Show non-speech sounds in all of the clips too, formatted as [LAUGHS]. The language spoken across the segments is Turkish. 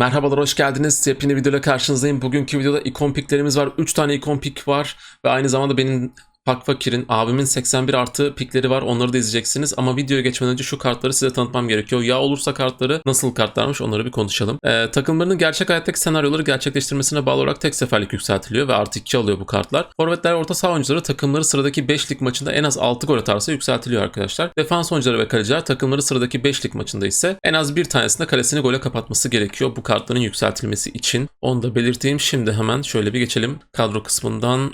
Merhabalar, hoş geldiniz. Yepyeni videoyla karşınızdayım. Bugünkü videoda ikon piklerimiz var. 3 tane ikon pik var. Ve aynı zamanda benim Pak Fakir'in, abimin 81 artı pikleri var. Onları da izleyeceksiniz. Ama videoya geçmeden önce şu kartları size tanıtmam gerekiyor. Ya olursa kartları nasıl kartlarmış onları bir konuşalım. Ee, takımlarının gerçek hayattaki senaryoları gerçekleştirmesine bağlı olarak tek seferlik yükseltiliyor ve artı 2 alıyor bu kartlar. Forvetler orta saha oyuncuları takımları sıradaki 5 lig maçında en az 6 gol atarsa yükseltiliyor arkadaşlar. Defans oyuncuları ve kaleciler takımları sıradaki 5 lig maçında ise en az bir tanesinde kalesini gole kapatması gerekiyor bu kartların yükseltilmesi için. Onu da belirteyim. Şimdi hemen şöyle bir geçelim. Kadro kısmından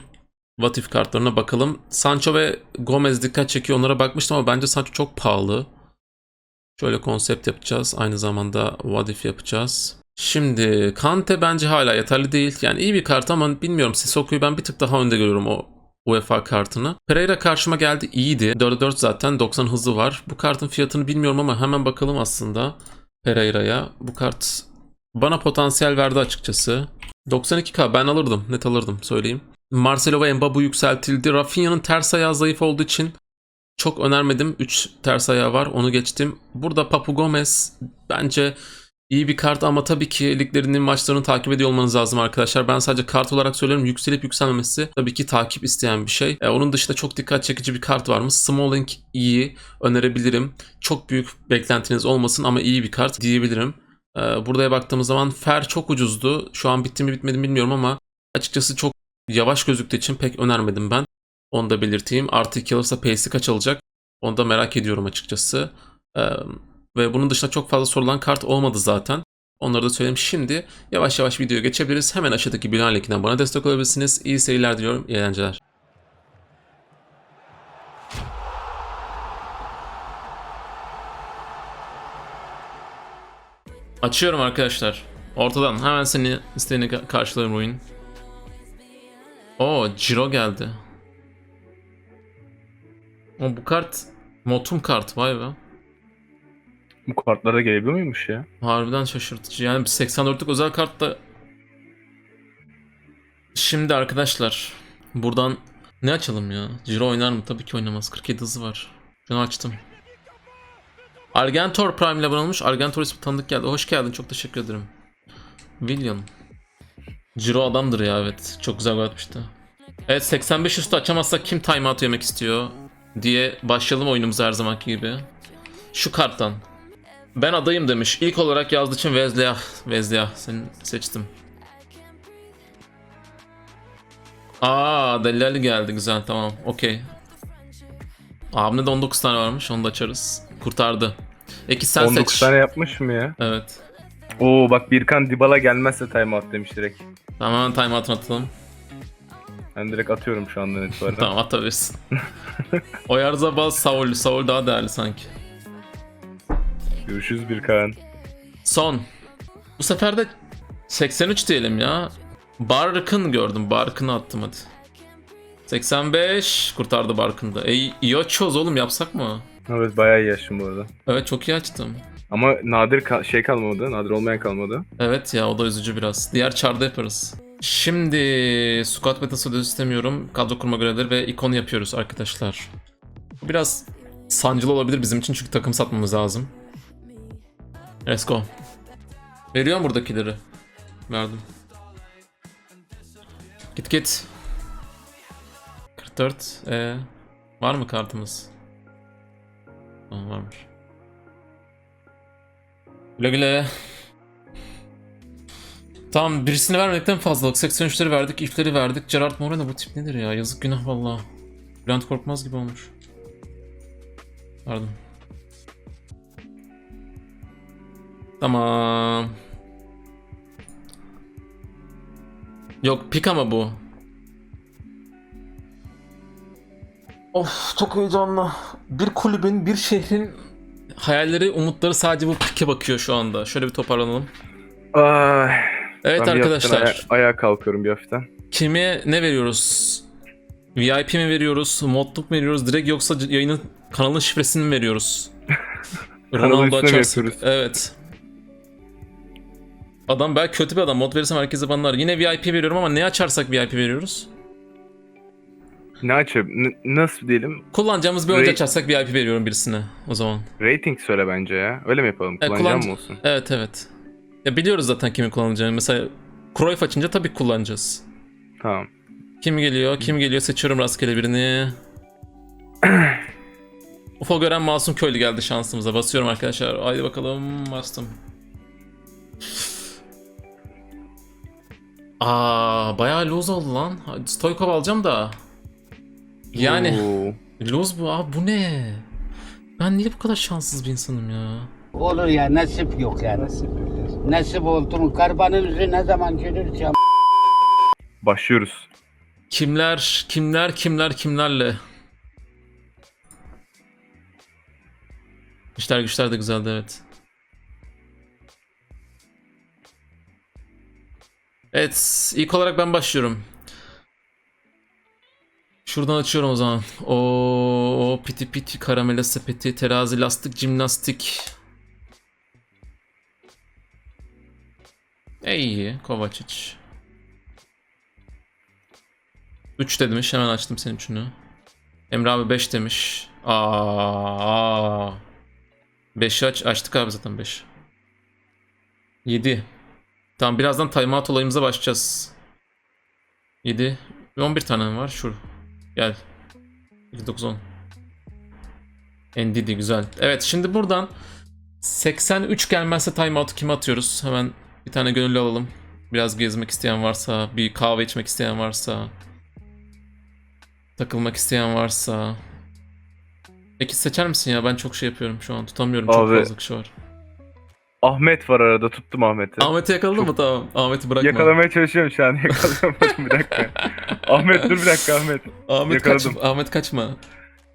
What If kartlarına bakalım. Sancho ve Gomez dikkat çekiyor. Onlara bakmıştım ama bence Sancho çok pahalı. Şöyle konsept yapacağız. Aynı zamanda What If yapacağız. Şimdi Kante bence hala yeterli değil. Yani iyi bir kart ama bilmiyorum. Sissoko'yu ben bir tık daha önde görüyorum o UEFA kartını. Pereira karşıma geldi. iyiydi. 4'e 4 zaten. 90 hızı var. Bu kartın fiyatını bilmiyorum ama hemen bakalım aslında Pereira'ya. Bu kart bana potansiyel verdi açıkçası. 92k ben alırdım. Net alırdım söyleyeyim. Marcelo ve Mbabu yükseltildi. Rafinha'nın ters ayağı zayıf olduğu için çok önermedim. 3 ters ayağı var onu geçtim. Burada Papu Gomez bence iyi bir kart ama tabii ki liglerinin maçlarını takip ediyor olmanız lazım arkadaşlar. Ben sadece kart olarak söylüyorum. Yükselip yükselmemesi tabii ki takip isteyen bir şey. E, onun dışında çok dikkat çekici bir kart var mı? Smalling iyi önerebilirim. Çok büyük beklentiniz olmasın ama iyi bir kart diyebilirim. E, Buraya baktığımız zaman Fer çok ucuzdu. Şu an bitti mi bitmedi mi bilmiyorum ama açıkçası çok yavaş gözüktüğü için pek önermedim ben. Onu da belirteyim. Artı 2 alırsa pace'i kaç alacak? Onu da merak ediyorum açıkçası. Ee, ve bunun dışında çok fazla sorulan kart olmadı zaten. Onları da söyleyeyim. Şimdi yavaş yavaş videoya geçebiliriz. Hemen aşağıdaki bilen linkinden bana destek olabilirsiniz. İyi seyirler diliyorum. İyi eğlenceler. Açıyorum arkadaşlar. Ortadan hemen seni isteğini ka- karşılarım oyun. Oo Ciro geldi. O bu kart Motum kart vay be. Bu kartlara gelebiliyor muymuş ya? Harbiden şaşırtıcı. Yani bir 84'lük özel kart da Şimdi arkadaşlar buradan ne açalım ya? Ciro oynar mı? Tabii ki oynamaz. 47 hızı var. Şunu açtım. Argentor Prime ile abone olmuş. Argentor ismi tanıdık geldi. Hoş geldin. Çok teşekkür ederim. William. Ciro adamdır ya evet. Çok güzel gol atmıştı. Evet 85 üstü açamazsak kim timeout yemek istiyor diye başlayalım oyunumuza her zamanki gibi. Şu karttan. Ben adayım demiş. İlk olarak yazdığı için Vezliah. Vezliah seni seçtim. Aa Delali geldi güzel tamam okey. Abimde de 19 tane varmış onu da açarız. Kurtardı. Eki sen 19 seç. tane yapmış mı ya? Evet. Oo bak Birkan Dybala gelmezse timeout demiş direkt. Tamam timeout'unu atalım. Ben direkt atıyorum şu andan itibaren. [LAUGHS] Tamam atabilirsin. Oyarzabal Saul. Saul daha değerli sanki. Görüşürüz Birkan. Son. Bu sefer de 83 diyelim ya. Barkın gördüm. Barkın'ı attım hadi. 85 kurtardı Barkın da. E, iyi açıyoruz oğlum yapsak mı? Evet bayağı iyi yaşım bu arada. Evet çok iyi açtım. Ama nadir ka- şey kalmadı. Nadir olmayan kalmadı. Evet ya o da üzücü biraz. Diğer çarda yaparız. Şimdi squad metası ödül istemiyorum. Kadro kurma görevleri ve ikon yapıyoruz arkadaşlar. Bu biraz sancılı olabilir bizim için çünkü takım satmamız lazım. Let's go. Veriyorum buradakileri. Verdim. Git git. 44. Ee, var mı kartımız? Tamam varmış. Güle güle. Tamam birisini vermedikten fazlalık. 83'leri verdik, ifleri verdik. Gerard Moreno bu tip nedir ya? Yazık günah valla. Bülent Korkmaz gibi olmuş. Pardon. Tamam. Yok pik ama bu. Of çok heyecanlı. Bir kulübün, bir şehrin hayalleri, umutları sadece bu pike bakıyor şu anda. Şöyle bir toparlanalım. Ay, Evet ben arkadaşlar. aya- ayağa kalkıyorum bir hafiften. Kime ne veriyoruz? VIP mi veriyoruz? Modluk mu veriyoruz? Direkt yoksa yayının kanalın şifresini mi veriyoruz? [LAUGHS] Ronaldo açarsak. Evet. Adam belki kötü bir adam. Mod verirsem herkese banlar. Yine VIP veriyorum ama ne açarsak VIP veriyoruz? Ne açayım? Nasıl diyelim? Kullanacağımız bir oyuncu Ray- açarsak VIP veriyorum birisine o zaman. Rating söyle bence ya. Öyle mi yapalım? E, Kullanacağım kullan- mı olsun? Evet evet. Ya biliyoruz zaten kimi kullanacağını. Mesela Cruyff açınca tabii kullanacağız. Tamam. Kim geliyor? Kim geliyor? Seçiyorum rastgele birini. [CLEARS THROAT] UFO gören masum köylü geldi şansımıza. Basıyorum arkadaşlar. Haydi bakalım. Bastım. Aa, bayağı lose oldu lan. Hadi Stoykov alacağım da. Yani Oo. [LAUGHS] lose bu abi bu ne? Ben niye bu kadar şanssız bir insanım ya? Olur ya nasip yok yani. Nasip, nasip oldu mu? Karbanın yüzü ne zaman gelirse Başlıyoruz. Kimler, kimler, kimler, kimlerle? İşler güçler de güzeldi evet. Evet, ilk olarak ben başlıyorum. Şuradan açıyorum o zaman. O piti piti karamele sepeti, terazi, lastik, jimnastik. E iyi, Kovacic. 3 de demiş hemen açtım senin üçünü. Emre abi 5 demiş. Aa. 5'i aç açtık abi zaten 5. 7. Tamam birazdan timeout olayımıza başlayacağız. 7. 11 tane var? Şur. Gel. 8, 9, 10. Ndidi güzel. Evet şimdi buradan 83 gelmezse timeout'u kime atıyoruz? Hemen bir tane gönüllü alalım. Biraz gezmek isteyen varsa, bir kahve içmek isteyen varsa. Takılmak isteyen varsa. Peki seçer misin ya? Ben çok şey yapıyorum şu an. Tutamıyorum. Çok Abi. fazla kişi var. Ahmet var arada tuttum Ahmet'i. Ahmet'i yakaladın mı? Tamam. Ahmet'i bırakma. Yakalamaya çalışıyorum şu an. [LAUGHS] Yakalayamadım bir dakika. Ahmet dur bir dakika Ahmet. Ahmet kaç. yakaladım. Ahmet kaçma.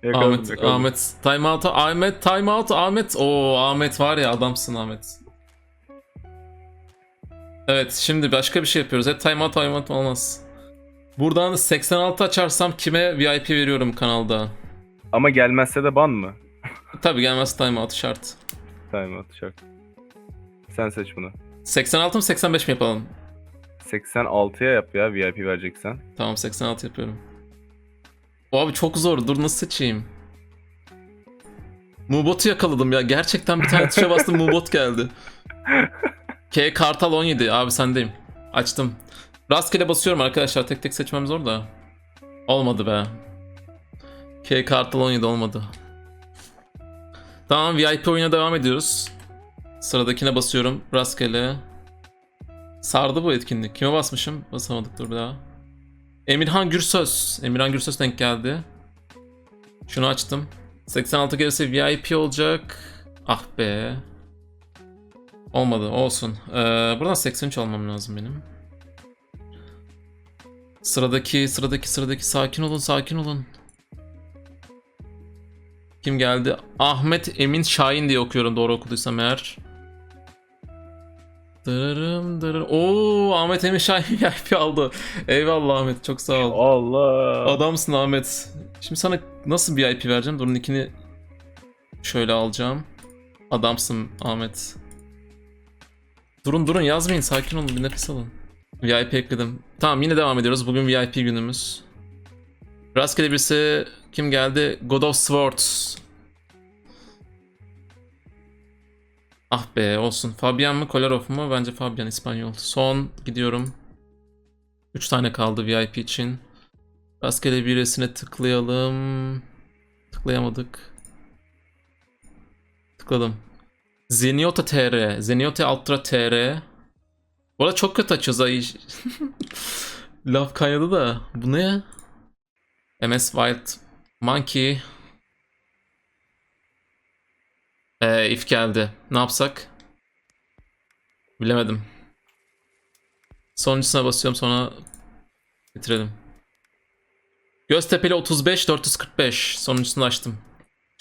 Yakaladım, Ahmet, yakaladım. Ahmet. Time out. Ahmet, time out. Ahmet. Oo Ahmet var ya adamsın Ahmet. Evet şimdi başka bir şey yapıyoruz. Hep time out, time out olmaz. Buradan 86 açarsam kime VIP veriyorum kanalda? Ama gelmezse de ban mı? Tabii gelmez time out şart. Tamam atacak. Sen seç bunu. 86 mı 85 mi yapalım? 86'ya yap ya VIP vereceksen. Tamam 86 yapıyorum. Abi çok zor. Dur nasıl seçeyim? Mubot'u yakaladım ya. Gerçekten bir tane tuşa bastım [LAUGHS] Mubot geldi. K Kartal 17. Abi sendeyim. Açtım. Rastgele basıyorum arkadaşlar. Tek tek seçmem zor da. Olmadı be. K Kartal 17 olmadı. Tamam VIP oyuna devam ediyoruz. Sıradakine basıyorum. Rastgele. Sardı bu etkinlik. Kime basmışım? Basamadık dur bir daha. Emirhan Gürsöz. Emirhan Gürsöz denk geldi. Şunu açtım. 86 gelirse VIP olacak. Ah be. Olmadı. Olsun. Ee, buradan 83 almam lazım benim. Sıradaki, sıradaki, sıradaki. Sakin olun, sakin olun. Kim geldi? Ahmet Emin Şahin diye okuyorum doğru okuduysam eğer. Dırırım dırırım. Oo Ahmet Emin Şahin [LAUGHS] VIP aldı. Eyvallah Ahmet çok sağ ol. Allah. Adamsın Ahmet. Şimdi sana nasıl bir VIP vereceğim? Dur nickini şöyle alacağım. Adamsın Ahmet. Durun durun yazmayın sakin olun bir nefes alın. VIP ekledim. Tamam yine devam ediyoruz. Bugün VIP günümüz. Rastgele birisi kim geldi? God of Swords. Ah be olsun. Fabian mı Kolarov mu? Bence Fabian İspanyol. Son gidiyorum. 3 tane kaldı VIP için. Rastgele birisine tıklayalım. Tıklayamadık. Tıkladım. Zeniote TR. Zeniote Ultra TR. Bu arada çok kötü açıyoruz ay. [LAUGHS] Laf kaynadı da. Bu ne ya? MS Wild Monkey. Ee, if geldi. Ne yapsak? Bilemedim. Sonuncusuna basıyorum sonra bitirelim. Göztepe'li 35 445 sonuncusunu açtım.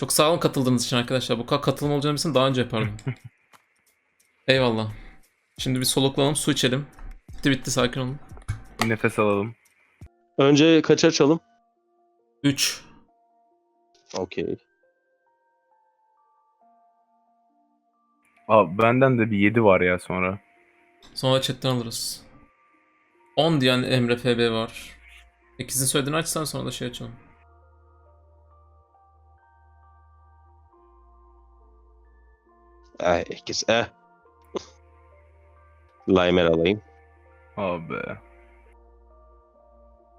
Çok sağ olun katıldığınız için arkadaşlar. Bu kadar katılım olacağını bilsem daha önce yapardım. [LAUGHS] Eyvallah. Şimdi bir soluklanalım, su içelim. Bitti bitti sakin olun. Nefes alalım. Önce kaç açalım? 3. Okey. Abi benden de bir 7 var ya sonra. Sonra chatten alırız. 10 diyen Emre FB var. İkisini söylediğini açsan sonra da şey açalım. Ay ikisi. Eh. Limer alayım. Abi.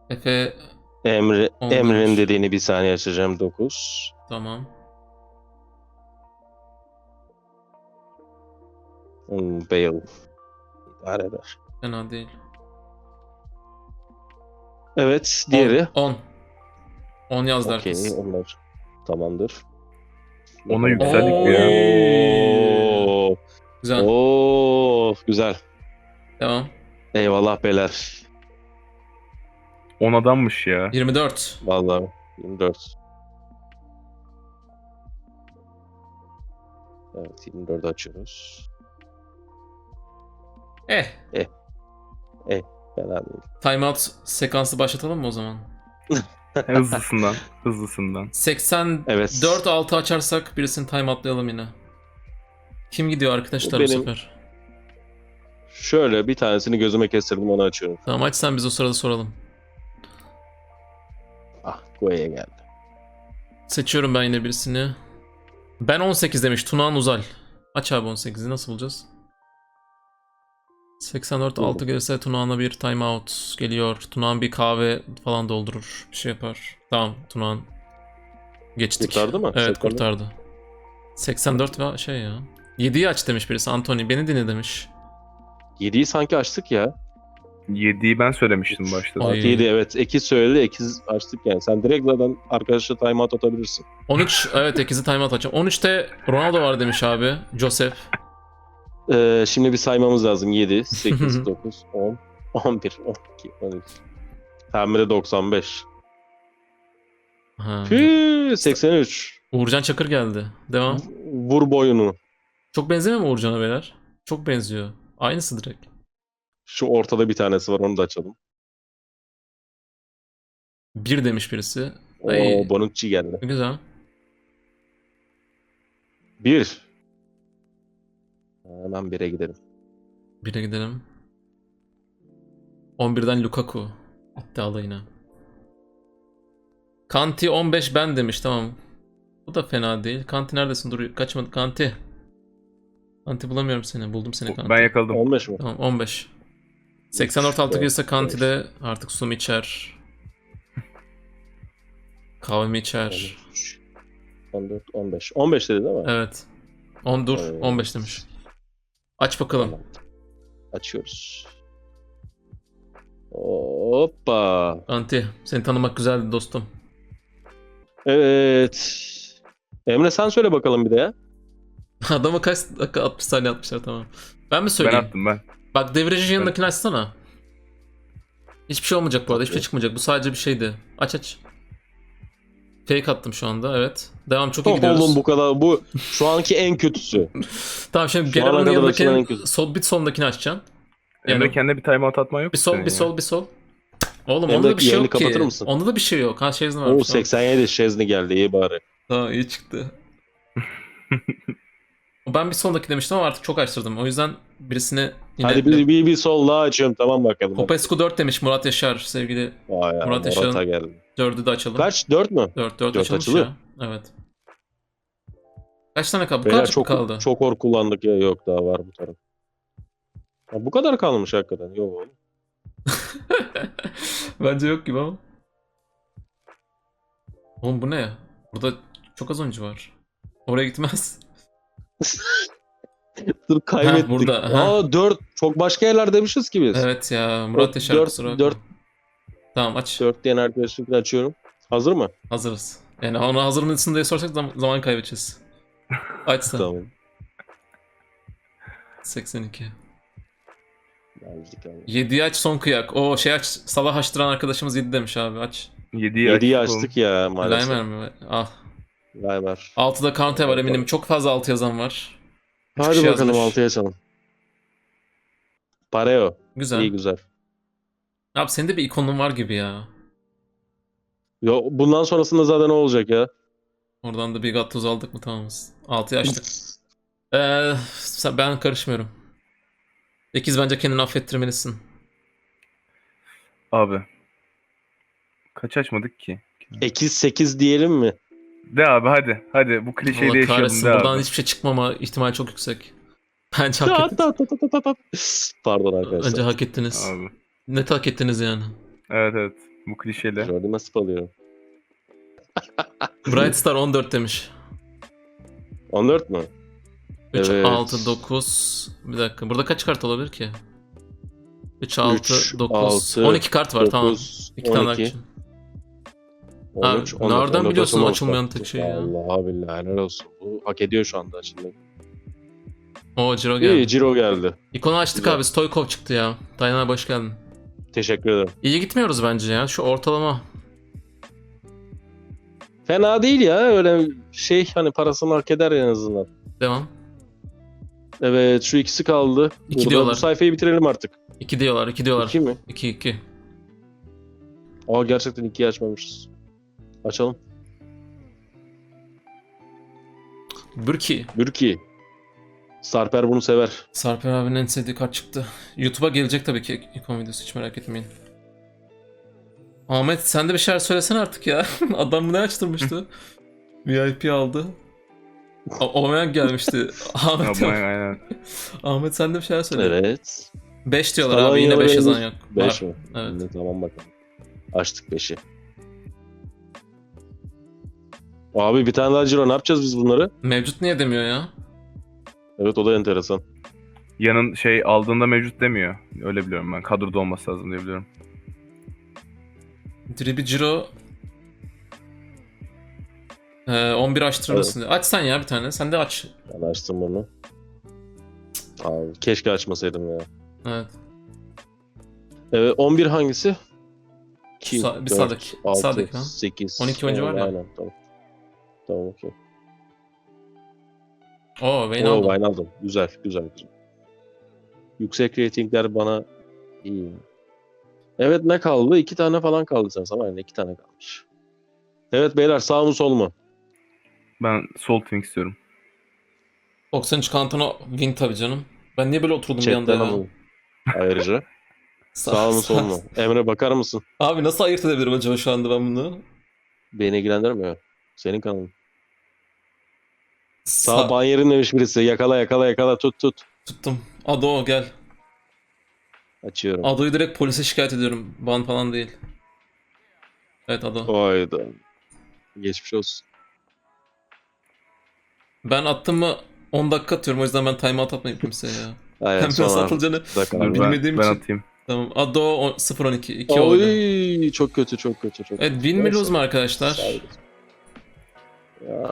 Efe Emre, On Emre'nin dediğini bir saniye açacağım. 9. tamam. Hmm, Bale. İdare eder. Fena değil. Evet. Diğeri. 10. 10 yazdı Okey. herkes. Onlar. Tamamdır. Ona yükseldik mi ya? Oo. Güzel. Oo, güzel. Devam. Eyvallah beyler. 10 adammış ya. 24. Vallahi 24. Evet 24 açıyoruz. Eh. Fena değil. Timeout sekansı başlatalım mı o zaman? [LAUGHS] [LAUGHS] Hızlısından. Hızlısından. 84 Evet. 6 açarsak birisini timeoutlayalım yine. Kim gidiyor arkadaşlar bu Benim. sefer? Şöyle bir tanesini gözüme kestirdim onu açıyorum. Tamam aç sen biz o sırada soralım. Ah Gue'ye geldi. Seçiyorum ben yine birisini. Ben 18 demiş Tunağan Uzal. Aç abi 18'i nasıl bulacağız? 84 Buldum. 6 gelirse Tunağan'a bir timeout geliyor. Tunağan bir kahve falan doldurur. Bir şey yapar. Tamam Tunağan. Geçtik. Kurtardı mı? Evet 84. kurtardı. 84 ve şey ya. 7'yi aç demiş birisi. Anthony beni dinle demiş. 7'yi sanki açtık ya. 7'yi ben söylemiştim başta. Oy. 6 7 evet. Ekiz söyledi. Ekiz açtık yani. Sen direkt zaten arkadaşla timeout atabilirsin. 13 evet 8'i timeout açacağım. 13'te Ronaldo var demiş abi. Joseph. Ee, şimdi bir saymamız lazım. 7, 8, 9, 10, 11, 12, 13. Tahmini 95. Ha. Püh, 83. Uğurcan Çakır geldi. Devam. Vur boyunu. Çok benzemiyor mu Uğurcan'a beyler? Çok benziyor. Aynısı direkt. Şu ortada bir tanesi var onu da açalım. Bir demiş birisi. Oo Ay. Bonucci geldi. Güzel. 1. Hemen 1'e gidelim. Bire gidelim. 11'den Lukaku. İddialı yine. Kanti 15 ben demiş tamam. Bu da fena değil. Kanti neredesin? Dur kaçmadı. Kanti. Kanti bulamıyorum seni. Buldum seni Kanti. Ben yakaladım. 15 mi? Tamam 15. 84 altı dört, gelirse Kanti de artık sum içer. Kahvemi içer. 13, 14, 15. 15 dedi değil mi? Evet. 10 dur. Evet. 15 demiş. Aç bakalım. Tamam. Açıyoruz. Hoppa. Kanti seni tanımak güzeldi dostum. Evet. Emre sen söyle bakalım bir de ya. [LAUGHS] Adama kaç dakika 60 saniye atmışlar tamam. Ben mi Ben söyleyeyim? attım ben. Bak devreci yanındakini açsana. Hiçbir şey olmayacak bu arada. Hiçbir şey çıkmayacak. Bu sadece bir şeydi. Aç aç. Fake attım şu anda evet. Devam çok iyi gidiyoruz. Oğlum bu kadar bu şu anki en kötüsü. [LAUGHS] Tamam şimdi yanındakinin kötü. sol, bir sondakini açacaksın. Emre Yani kendine bir timeout atman yok bir sol bir sol bir sol. Oğlum Emre, onda da bir şey yok ki. kapatır mısın? Onda da bir şey yok. Ha Şezni var. Oo 87 Şezni geldi iyi bari. Tamam iyi çıktı. [LAUGHS] ben bir sondaki demiştim ama artık çok açtırdım. O yüzden birisini yine... Hadi bir, bir, bir sol daha açıyorum tamam bakalım. Popescu 4 demiş Murat Yaşar sevgili. Vay ya, Murat Murat'a Yaşar'ın- 4'ü de açalım. Kaç? 4 mü? 4 4 Dört açılmış açılıyor. ya. Evet. Kaç tane kaldı? Beyler çok, kaldı. çok or kullandık ya yok daha var bu taraf. Ya bu kadar kalmış hakikaten. Yok oğlum. [LAUGHS] Bence yok gibi ama. Oğlum bu ne? Burada çok az oyuncu var. Oraya gitmez. [LAUGHS] Dur kaybettik. burada, ha. Aa 4. Çok başka yerler demişiz ki biz. Evet ya Murat Dört- Yaşar dört- kusura bakma. dört- Tamam aç. 4 diyen arkadaşlıkla açıyorum. Hazır mı? Hazırız. Yani ona hazır mısın diye sorsak zam- zaman kaybedeceğiz. Aç sen. Tamam. 82. Geldik abi. 7'yi aç son kıyak. O şey aç. Salah açtıran arkadaşımız 7 demiş abi aç. 7'yi 7'yi açtık. ya maalesef. Laimer mi? Ah. Laimer. 6'da Kante var eminim. Çok fazla 6 yazan var. Üç Hadi kişi bakalım yazmış. 6'ya açalım. Pareo. Güzel. İyi güzel. Abi senin de bir ikonun var gibi ya. Ya bundan sonrasında zaten ne olacak ya? Oradan da bir Gattuso aldık mı tamamız. 6'yı açtık. Ee, ben karışmıyorum. 8 bence kendini affettirmelisin. Abi. Kaç açmadık ki? Ekiz 8 diyelim mi? De abi hadi. Hadi bu klişeyi de Allah yaşayalım kahretsin de buradan abi. hiçbir şey çıkmama ihtimali çok yüksek. Bence hak ettiniz. Pardon arkadaşlar. Bence hak ettiniz. Abi. Net hak ettiniz yani. Evet evet. Bu klişeli. Jordan'a spalıyorum. [LAUGHS] Bright Star 14 demiş. 14 mü? 3, Evet. 6, 9. Bir dakika. Burada kaç kart olabilir ki? 3, 6, Üç, 9. altı, 12 kart var tamam. 9, 2 tane daha 12, için. 13, Abi, 14, nereden 14, biliyorsun 16 açılmayan tek şeyi ya? Allah billahi helal olsun. Bu hak ediyor şu anda şimdi. O Ciro geldi. İyi Ciro geldi. İkonu açtık Güzel. abi. Stoykov çıktı ya. Dayan abi hoş geldin. Teşekkür ederim. İyi gitmiyoruz bence ya. Şu ortalama. Fena değil ya öyle şey hani parasını hak eder en azından. Devam. Evet şu ikisi kaldı. İki Burada diyorlar. bu sayfayı bitirelim artık. 2 diyorlar. 2 diyorlar. İki mi? 2 2. Aa gerçekten ikiyi açmamışız. Açalım. Burki. Bürki. Sarper bunu sever. Sarper abinin en sevdiği kart çıktı. YouTube'a gelecek tabii ki ikon videosu hiç merak etmeyin. Ahmet sen de bir şeyler söylesene artık ya. [LAUGHS] Adam ne açtırmıştı? [LAUGHS] VIP aldı. O- Olmayan gelmişti. [LAUGHS] Ahmet, Ama aynen. Ahmet sen de bir şeyler söyle. Evet. 5 diyorlar Falan abi yine 5 yorumlarınız- yazan yok. 5 Var. mi? Evet. Şimdi tamam bakalım. Açtık 5'i. Abi bir tane daha Ciro ne yapacağız biz bunları? Mevcut niye demiyor ya? Evet o da enteresan. Yanın şey aldığında mevcut demiyor. Öyle biliyorum ben. Kadroda olması lazım diye biliyorum. Dribi Ciro ee, 11 açtırır Evet. Aç sen ya bir tane. Sen de aç. Ben açtım bunu. Abi keşke açmasaydım ya. Evet. Evet 11 hangisi? 2, Sa- bir sağdaki. 6, Sağdaki ha. 8. 12 oyuncu var mı? Aynen tamam. Tamam okey. Oo Wayne Oo. Wijnaldum. Güzel güzel güzel. Yüksek ratingler bana iyi. Evet ne kaldı? İki tane falan kaldı sen Aynen iki tane kalmış. Evet beyler sağ mı sol mu? Ben Sol Twink istiyorum. 93 Cantona win tabii canım. Ben niye böyle oturdum bir anda Chatten ya? Ayrıca. [LAUGHS] sağ mı sol mu? [LAUGHS] Emre bakar mısın? Abi nasıl ayırt edebilirim acaba şu anda ben bunu? Beni ilgilendirmiyor. Senin kanalın. Sağ Sa- ban yerin demiş birisi. Yakala yakala yakala tut tut. tuttum. Ado gel. Açıyorum. Ado'yu direkt polise şikayet ediyorum. Ban falan değil. Evet Ado. Hayda. Geçmiş olsun. Ben attım mı 10 dakika atıyorum o yüzden ben timeout atmayayım kimseye ya. [LAUGHS] Aynen Hem nasıl sonra atılacağını dakika ben, bilmediğim ben için. atayım. tamam. Ado o- 0-12. 2 oldu. Oy çok kötü çok kötü çok Evet win mi lose mu arkadaşlar? Sağ. Ya,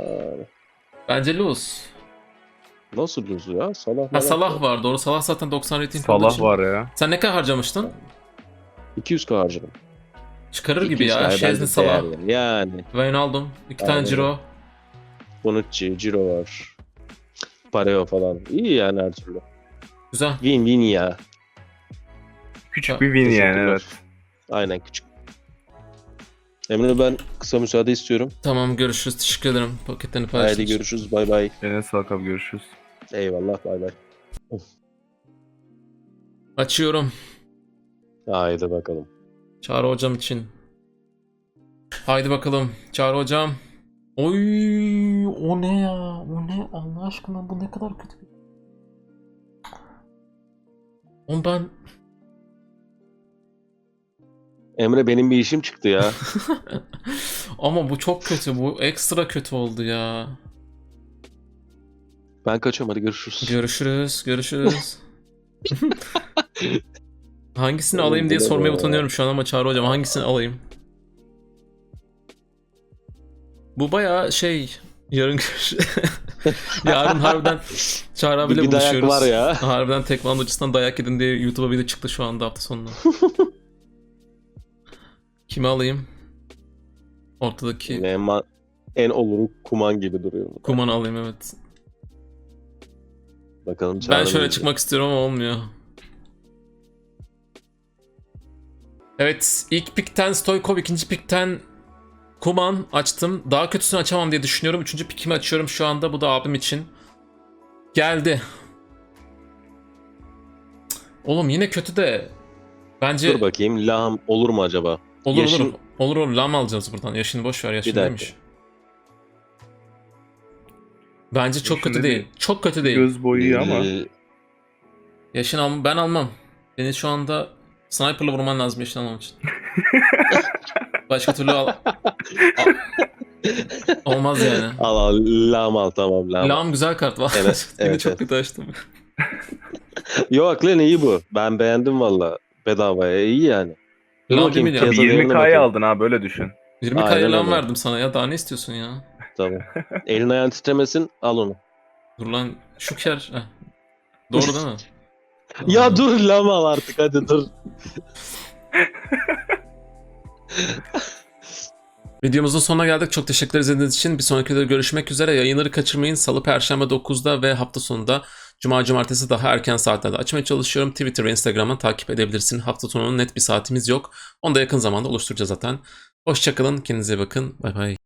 Bence lose. nasıl lose ya? Salah, Ha Salah var. doğru. Salah zaten 90 rating Salah için. var ya. Sen ne kadar harcamıştın? 200 harcadım. Çıkarır gibi 200 ya. Şezni Salah. değer Yani. yani. Wijnaldum. 2 tane Aynen. Ciro. Bonucci, Ciro var. Pareo falan. İyi yani her türlü. Güzel. Win win ya. Küçük bir win yani Teşekkürler. evet. Aynen küçük. Emre ben kısa müsaade istiyorum. Tamam görüşürüz. Teşekkür ederim paketlerini paylaştığın Haydi için. görüşürüz. Bay bay. Eline sağlık abi görüşürüz. Eyvallah bay bay. Açıyorum. Haydi bakalım. Çağrı hocam için. Haydi bakalım. Çağrı hocam. Oy, o ne ya? O ne? Allah aşkına bu ne kadar kötü. Oğlum ben Emre benim bir işim çıktı ya. [LAUGHS] ama bu çok kötü. Bu ekstra kötü oldu ya. ben kaçıyorum hadi görüşürüz. Görüşürüz. Görüşürüz. [LAUGHS] hangisini alayım diye sormaya utanıyorum şu an ama Çağrı hocam hangisini alayım? Bu bayağı şey yarın [LAUGHS] yarın harbiden Çağrı bir, abiyle bir dayak buluşuyoruz. var ya. Harbiden tekvandocusundan dayak yedin diye YouTube'a video çıktı şu anda hafta sonunda. Kimi alayım? Ortadaki En, ma- en oluru kuman gibi duruyor. Kuman'ı alayım evet. Bakalım Ben şöyle ne çıkmak istiyorum ama olmuyor. Evet ilk pikten Stoykov, ikinci pikten Kuman açtım. Daha kötüsünü açamam diye düşünüyorum. Üçüncü pikimi açıyorum şu anda. Bu da abim için. Geldi. Oğlum yine kötü de. Bence Dur bakayım Laham olur mu acaba? Olur Yaşın- olur. Olur olur. Lam alacağız buradan. Yaşını boş ver. Yaşın dakika. neymiş? Bence çok Yaşın kötü değil. değil? Çok kötü değil. Göz boyu ama. Ee, Yaşın al ben almam. Beni şu anda sniper'la vurman lazım yaşın almam için. [LAUGHS] Başka türlü al... al- Olmaz yani. Al al lam al tamam lam. Lam güzel kart var. Evet, [LAUGHS] Beni evet, çok evet. kötü açtım. Yok lan iyi bu. Ben beğendim valla. Bedavaya iyi yani. Bakayım, 1 milyon. piyasa değerine 20k'ya bakayım. aldın ha böyle düşün. 20 Aynen kaya öyle. verdim sana ya. Daha ne istiyorsun ya? Tamam. [LAUGHS] Elin ayağın titremesin al onu. Dur lan şu ker. Heh. Doğru değil mi? [LAUGHS] Ya dur lam al artık hadi dur. [LAUGHS] Videomuzun sonuna geldik. Çok teşekkür izlediğiniz için. Bir sonraki videoda görüşmek üzere. Yayınları kaçırmayın. Salı, Perşembe 9'da ve hafta sonunda Cuma, Cumartesi daha erken saatlerde açmaya çalışıyorum. Twitter ve Instagram'dan takip edebilirsin. Hafta sonunun net bir saatimiz yok. Onu da yakın zamanda oluşturacağız zaten. Hoşçakalın. Kendinize bakın. Bay bay.